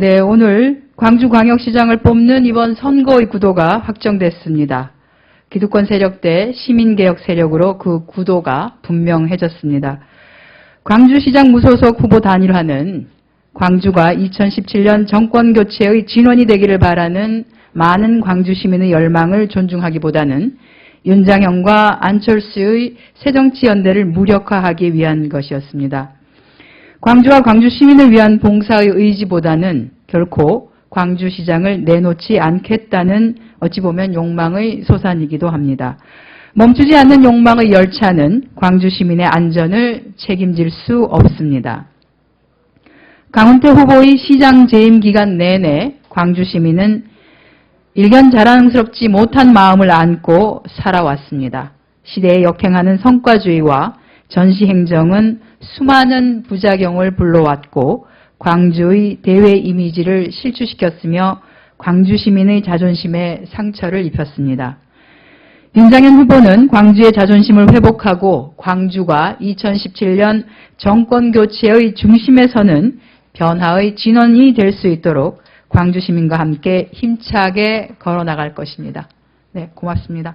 네, 오늘 광주광역시장을 뽑는 이번 선거의 구도가 확정됐습니다. 기득권 세력 대 시민개혁 세력으로 그 구도가 분명해졌습니다. 광주시장 무소속 후보 단일화는 광주가 2017년 정권 교체의 진원이 되기를 바라는 많은 광주 시민의 열망을 존중하기보다는 윤장현과 안철수의 새정치 연대를 무력화하기 위한 것이었습니다. 광주와 광주 시민을 위한 봉사의 의지보다는 결코 광주시장을 내놓지 않겠다는 어찌 보면 욕망의 소산이기도 합니다. 멈추지 않는 욕망의 열차는 광주 시민의 안전을 책임질 수 없습니다. 강훈태 후보의 시장 재임 기간 내내 광주 시민은 일견 자랑스럽지 못한 마음을 안고 살아왔습니다. 시대에 역행하는 성과주의와 전시행정은 수많은 부작용을 불러왔고 광주의 대외 이미지를 실추시켰으며 광주 시민의 자존심에 상처를 입혔습니다. 윤장현 후보는 광주의 자존심을 회복하고 광주가 2017년 정권 교체의 중심에 서는 변화의 진원이 될 수 있도록 광주 시민과 함께 힘차게 걸어 나갈 것입니다. 네, 고맙습니다.